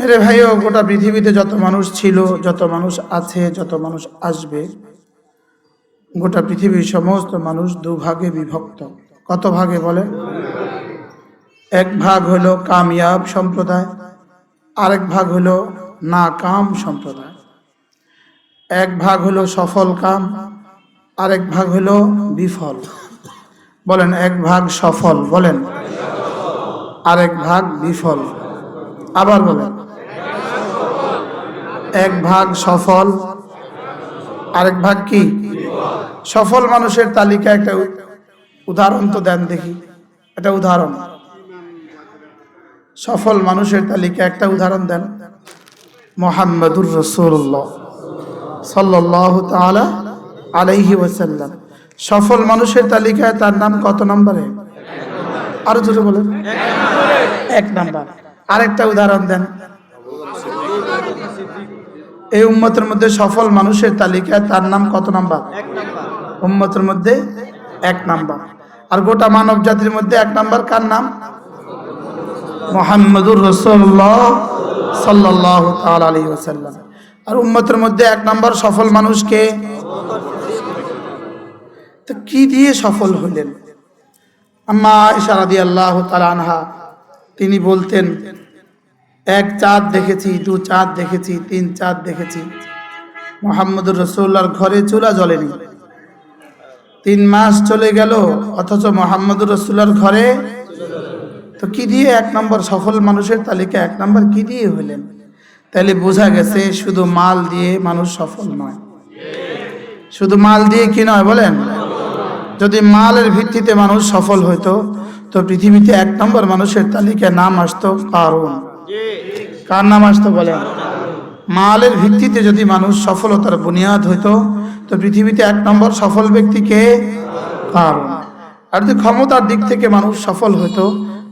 মেরে ভাইও, গোটা পৃথিবীতে যত মানুষ ছিল, যত মানুষ আছে, যত মানুষ আসবে, গোটা পৃথিবীর সমস্ত মানুষ দুভাগে বিভক্ত। কত ভাগে বলে? এক ভাগ হলো কামিয়াব সম্প্রদায়, আরেক ভাগ হলো না কাম সম্প্রদায়। এক ভাগ হলো সফল কাম, আরেক ভাগ হলো বিফল। বলেন, এক ভাগ সফল, বলেন। আরেক ভাগ বিফল। আবার বলেন। এক ভাগ সফল, আরেক ভাগ কি? সফল মানুষের তালিকা একটা উদাহরণ তো দেন দেখি। একটা উদাহরণ। সফল মানুষের তালিকা একটা উদাহরণ দেন। মোহাম্মদুর রসুল্লাহ সাল্লাহ তাআলা আলাইহি ওয়াসাল্লাম। সফল মানুষের তালিকায় তার নাম কত নম্বরে? আরও জোরে বলেন। এক নাম্বার। আরেকটা উদাহরণ দেন। এই উম্মতের মধ্যে সফল মানুষের তালিকায় তার নাম কত নাম্বার? উম্মতের মধ্যে এক নাম্বার। আর গোটা মানব জাতির মধ্যে এক নাম্বার কার নাম? মোহাম্মদুর রসুল্লাহ সাল্লাহ তাল আলী ওসাল্লাম আর উম্মতের মধ্যে এক নাম্বার সফল মানুষকে তো কি দিয়ে সফল হলেন? আম্মা ইশারাদি আল্লাহ তালা আনহা তিনি বলতেন এক চাঁদ দেখেছি, দু চাঁদ দেখেছি, তিন চাঁদ দেখেছি। মোহাম্মদুর রসুল্লার ঘরে চুলা জ্বলেনি। তিন মাস চলে গেল, অথচ মোহাম্মদুর রসুল্লার ঘরে তো কি দিয়ে এক নম্বর সফল মানুষের তালিকা, এক নম্বর কি দিয়ে হলেন? তাহলে বোঝা গেছে শুধু মাল দিয়ে মানুষ সফল নয়। শুধু মাল দিয়ে কি নয় বলেন? যদি মালের ভিত্তিতে মানুষ সফল হইতো, তো পৃথিবীতে এক নম্বর মানুষের তালিকায় নাম আসতো কারণ কার নাম আসতো বলেন? মালের ভিত্তিতে যদি মানুষ সফলতার বুনিয়াদ হইতো, তো পৃথিবীতে এক নম্বর সফল ব্যক্তিকে আর যদি ক্ষমতার দিক থেকে মানুষ সফল হইতো,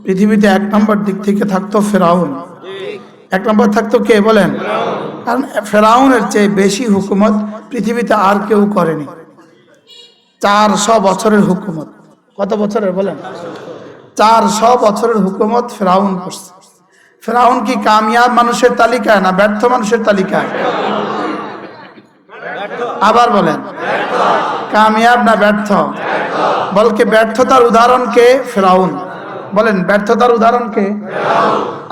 পৃথিবীতে এক নম্বর দিক থেকে থাকতো ফেরাউন। এক নম্বর থাকতো কে বলেন? কারণ ফেরাউনের চেয়ে বেশি হুকুমত পৃথিবীতে আর কেউ করেনি। চারশো বছরের হুকুমত। কত বছরের বলেন? চারশো বছরের হুকুমত ফেরাউন করছে। ফেরাউন কি কামিয়াব মানুষের তালিকায় না ব্যর্থ মানুষের তালিকায়? আবার বলেন, কামিয়াব না ব্যর্থ? বলকে ব্যর্থতার উদাহরণ কে? ফেরাউন। বলেন, ব্যর্থতার উদাহরণ কে?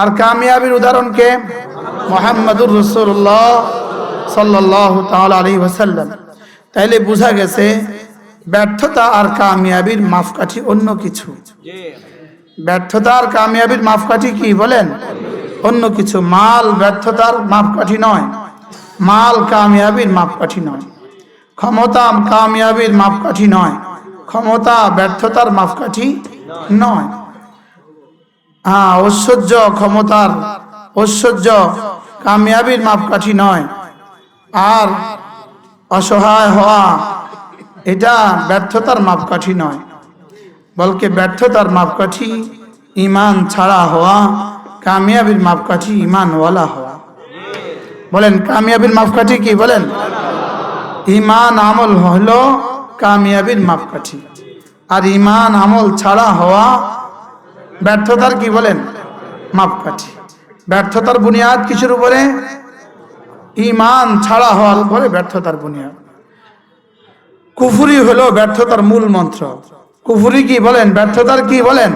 আর কামিয়াবির উদাহরণ কে? মোহাম্মদুর রসুল্লাহ সাল্লাহ আলী ওসাল্লাম তাইলে বোঝা গেছে, ব্যর্থতা আর কামিয়াবির মাপকাঠি অন্য কিছু। ব্যর্থতা আর কামিয়াবির মাপকাঠি কি বলেন? অন্য কিছু, মাল ব্যর্থতার মাপকাঠি নয়। মাল কামিয়াবির মাপকাঠি নয়। ক্ষমতা কামিয়াবির মাপকাঠি নয়। ক্ষমতা ব্যর্থতার মাপকাঠি নয়। হ্যাঁ ঐশ্বর্য ক্ষমতার, ঐশ্বর্য কামিয়াবির মাপকাঠি নয়। আর অসহায় হওয়া, এটা ব্যর্থতার মাপকাঠি নয়। বলকে ব্যর্থতার মাপকাঠি ইমান ছাড়া হওয়া, কামিয়াবির মাপকাঠি ইমানওয়ালা হওয়া। বলেন, কামিয়াবির মাপকাঠি কি বলেন? ইমান আমল হলো কামিয়াবির মাপকাঠি। আর ইমান আমল ছাড়া হওয়া, ব্যর্থতার কি বলেন? মাপকাঠি। ব্যর্থতার বুনিয়াদ কিছুর উপরে? ইমান ছাড়া হওয়ার উপরে ব্যর্থতার বুনিয়াদ। কুফুরি হলো ব্যর্থতার মূল মন্ত্র। কুফুরি কি বলেন? ব্যর্থতার কি বলেন?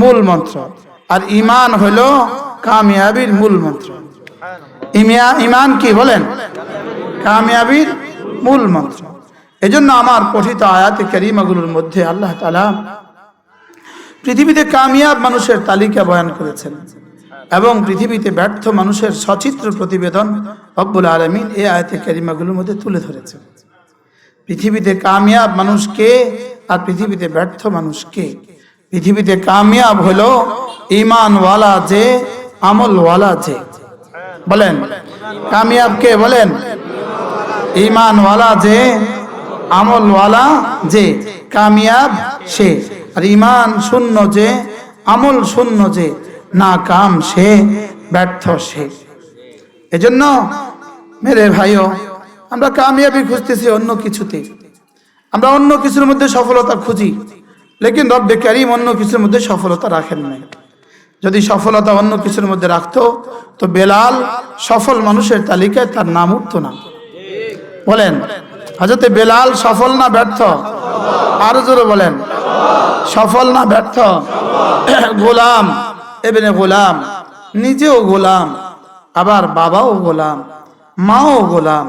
মূল মন্ত্র। আর ইমান হইল কামিয়াবির মূল মন্ত্র। ইমিয়া ইমান কি বলেন? কামিয়াবির মূল মন্ত্র। এজন্য আমার পঠিত আয়াতে করিমাগুলোর মধ্যে আল্লাহ তালা পৃথিবীতে কামিয়াব মানুষের তালিকা বয়ান করেছেন এবং পৃথিবীতে ব্যর্থ মানুষের সচিত্র প্রতিবেদন রব্বুল আলমিন এই আয়াতে ক্যারিমাগুলোর মধ্যে তুলে ধরেছেন। পৃথিবীতে কামিয়াব মানুষকে আর পৃথিবীতে ব্যর্থ মানুষকে পৃথিবীতে কামিয়াব হলো ইমানওয়ালা যে, আমলওয়ালা যে। বলেন, কামিয়াব কে বলেন? ইমানওয়ালা যে, আমলওয়ালা যে। কামিয়াব সে। আর ইমান শূন্য যে, আমল শূন্য যে। না কাম সে, ব্যর্থ সে। এজন্য, মেরে ভাইও আমরা কামিয়াবি খুঁজতেছি অন্য কিছুতে। আমরা অন্য কিছুর মধ্যে সফলতা খুঁজি, লেকিন রব্বে কারিম অন্য কিছুর মধ্যে সফলতা রাখেন নাই। যদি সফলতা অন্য কিছুর মধ্যে রাখতো, তো বেলাল সফল মানুষের তালিকায় তার নাম উঠতো না। বলেন হাজরতে বেলাল সফল না ব্যর্থ? আরও জোরে বলেন, সফল না ব্যর্থ? গোলাম এবেনে গোলাম, নিজেও গোলাম, আবার বাবাও গোলাম, মাও গোলাম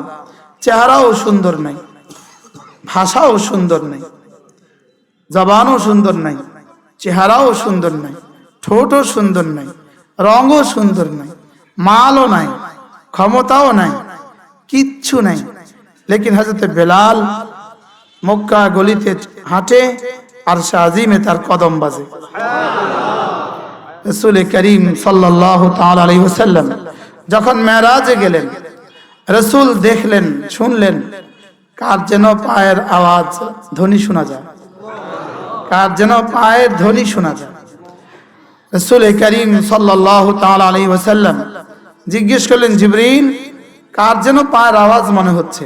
চেহারাও সুন্দর নাই, ভাষাও সুন্দর নাই, জবানও সুন্দর নাই, চেহারাও সুন্দর নাই, ঠোঁটও সুন্দর নাই, রঙও সুন্দর নাই, মালও নাই, ক্ষমতাও নাই, কিচ্ছু নাই। লেকিন হজরত বেলাল মক্কা গলিতে হাঁটে আর শাহিমে তার কদম বাজে। রসুল করিম সাল্লাহ তাল আলী ওসাল্লাম যখন মেরাজে গেলেন রসুল দেখলেন, শুনলেন, কার যেন পায়ের আওয়াজ ধ্বনি শোনা যায়। কার যেন পায়ের ধ্বনি শোনা যায়। রসুল করিম সাল্লাহ আলী ওসাল্লাম জিজ্ঞেস করলেন জিবরিন কার যেন পায়ের আওয়াজ মনে হচ্ছে?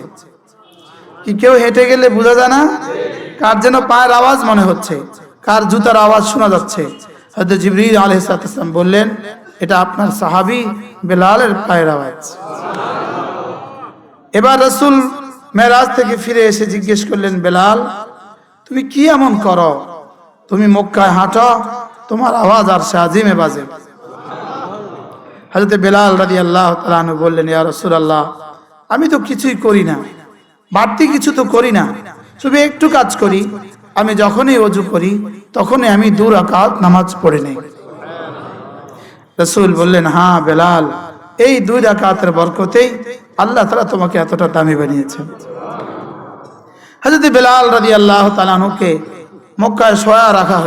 কি কেউ হেঁটে গেলে বোঝা যায় না? কার যেন পায়ের আওয়াজ মনে হচ্ছে? কার জুতার আওয়াজ শোনা যাচ্ছে? হয়তো জিবরিল আলহাম বললেন, এটা আপনার সাহাবি বেলালের পায়ের আওয়াজ। এবার রসুল মেরাজ থেকে ফিরে এসে জিজ্ঞেস করলেন, বেলাল, তুমি কি এমন করো? তুমি মক্কায় হাঁটো, তোমার আওয়াজ আর শাহিমে বাজে। হাজরত বেলাল রাজি আল্লাহ বললেন, ইয়া রসুল আল্লাহ আমি তো কিছুই করি না, বাড়তি কিছু তো করি না, শুধু একটু কাজ করি, আমি যখনই অজু করি, তখনই আমি দূর আকাত নামাজ পড়ে নেই। রসুল বললেন হ্যাঁ বেলাল, এই দুই রাকাতের বরকতেই আল্লাহ তালা তোমাকে এতটা দামি বানিয়েছেন। হাজরত বেলাল রাজি আল্লাহ তালানুকে মক্কায় শোয়া রাখা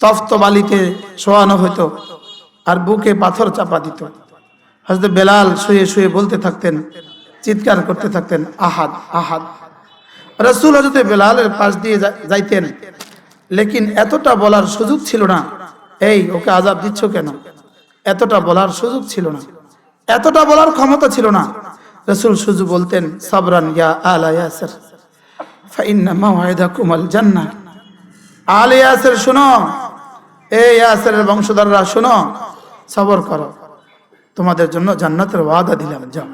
তফত বালিতে শোয়ানো আর বুকে পাথর চাপা দিত। বেলাল শুয়ে শুয়ে বলতে থাকতেন, চিৎকার করতে থাকতেন, আহাদ আহাদ। রসুল হজরত বেলালের পাশ দিয়ে যাইতেন, লেকিন এতটা বলার সুযোগ ছিল না, এই, ওকে আজাব দিচ্ছ কেন? এতটা বলার সুযোগ ছিল না। এতটা বলার ক্ষমতা ছিল না। রসুল শুধু বলতেন, সাবরান ইয়া আলা ইয়াসির ফাইন্না মাওয়াইদাকুম আল জান্নাহ আলে ইয়াসির, শোনো এই ইয়াসিরের বংশধররা, শোনো, সবর করো। তোমাদের জন্য জান্নাতের ওয়াদা দিলাম, যাও।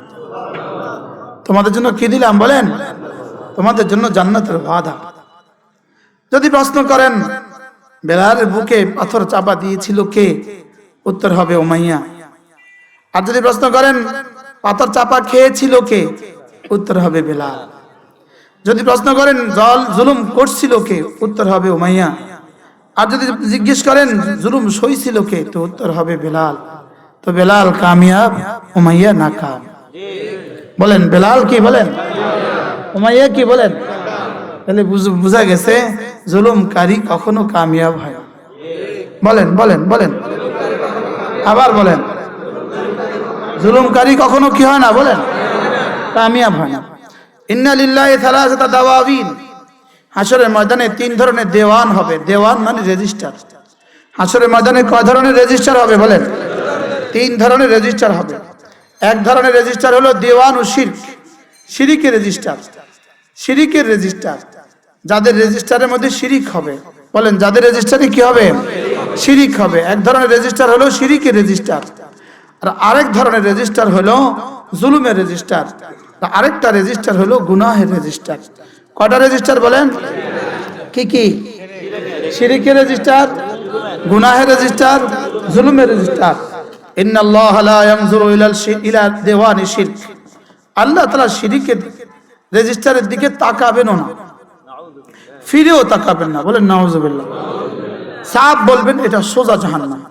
তোমাদের জন্য কি দিলাম বলেন? তোমাদের জন্য জান্নাতের ওয়াদা। যদি প্রশ্ন করেন, বেলালের বুকে পাথর চাপা দিয়েছিল কে? উত্তর হবে ওমাইয়া আর যদি প্রশ্ন করেন, পাথর চাপা খেয়েছিল কে? উত্তর হবে বেলাল। যদি প্রশ্ন করেন, জল জুলুম করছিল কে? উত্তর হবে উমাইয়া। আর যদি জিজ্ঞেস করেন, জুলুম সইছিল কে? তো উত্তর হবে বেলাল। তো বেলাল কামিয়াব, উমাইয়া নাকাম। বলেন, বেলাল কি বলেন? উমাইয়া কি বলেন? তাহলে বুঝ- গেছে, জুলুমকারী কখনো কামিয়াব হয় বলেন বলেন বলেন। আবার বলেন। জুলুমকারী কখনো কি হয় না, বলেন? কামিয়াব হয় না। ইন্না লিল্লাহি থালাসাতা দাওয়াবিন। হাসরের ময়দানে তিন ধরনের দেওয়ান হবে। দেওয়ান মানে রেজিস্টার। হাসরের ময়দানে কয় ধরনের রেজিস্টার হবে, বলেন? তিন ধরনের রেজিস্টার হবে। এক ধরনের রেজিস্টার হলো দেওয়ান ও শির্ক। শিরিকের রেজিস্টার। শিরিকের রেজিস্টার। যাদের রেজিস্টারের মধ্যে শিরিক হবে। বলেন, যাদের রেজিস্টারে কি হবে? শিরিক হবে। এক ধরনের রেজিস্টার হলো শিরিকের রেজিস্টার। আর আরেক ধরনের রেজিস্টার হলো জুলুমের রেজিস্টার আরেকটা রেজিস্টার হলো গুনাহের রেজিস্টার কটা রেজিস্টার বলেন? কি কি? শিরিকের রেজিস্টার গুনাহের রেজিস্টার জুলুমের রেজিস্টার আল্লাহ তাআলা শিরিকের রেজিস্টারের দিকে তাকাবেন না। ফিরেও তাকাবেন না। বলেন, নাউজুবিল্লাহ। সাপ বলবেন, এটা সোজা জাহান্নাম।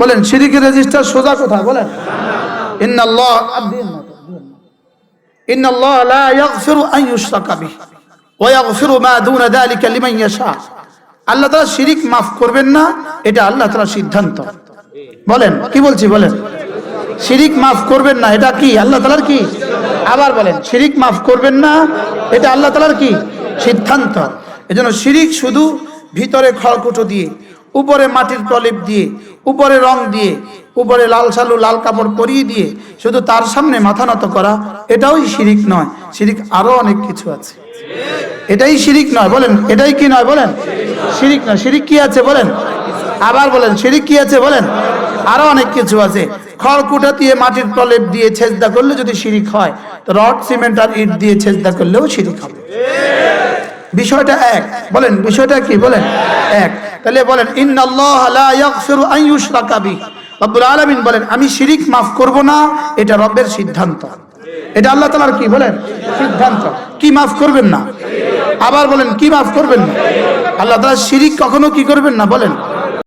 বলেন শিরিকের রেজিস্টার সোজা কথা বলেন। লা মা শিরিক করবেন না, এটা সিদ্ধান্ত। বলেন, কি বলছি, বলেন। শিরিক মাফ করবেন না, এটা কি? কি? আবার বলেন, শিরিক মাফ করবেন না, এটা আল্লাহ তাআলার কি? সিদ্ধান্ত। এজন্য শিরিক শুধু ভিতরে খড়কুটো দিয়ে উপরে মাটির প্রলেপ দিয়ে, উপরে রং দিয়ে, উপরে লাল সালু লাল কাপড় পরিয়ে দিয়ে শুধু তার সামনে মাথা নত করা এটাই শিরিক নয়। শিরিক আরও অনেক কিছু আছে। এটাই শিরিক নয়, বলেন। এটাই কি নয়, বলেন? শিরিক নয়। শিরিক কি আছে, বলেন? আবার বলেন, শিরিক কি আছে, বলেন? আরও অনেক কিছু আছে। খড়কুটা দিয়ে মাটির প্রলেপ দিয়ে ছেজদা করলে যদি শিরিক হয়, তো রড, সিমেন্ট আর ইট দিয়ে ছেজদা করলেও শিরিক হবে। বিষয়টা এক, বলেন। বিষয়টা কি, বলেন? এক। তাহলে বলেন ইন লা ইয়াগফিরু আন ইউশরাকা রব্বুল আলামিন বলেন, আমি শিরিক মাফ করব না, এটা রব্বের সিদ্ধান্ত। এটা আল্লাহ তালার কি বলেন? সিদ্ধান্ত। কি মাফ করবেন না? আবার বলেন, কি মাফ করবেন না? আল্লাহ তালা শিরিক কখনো কি করবেন না বলেন?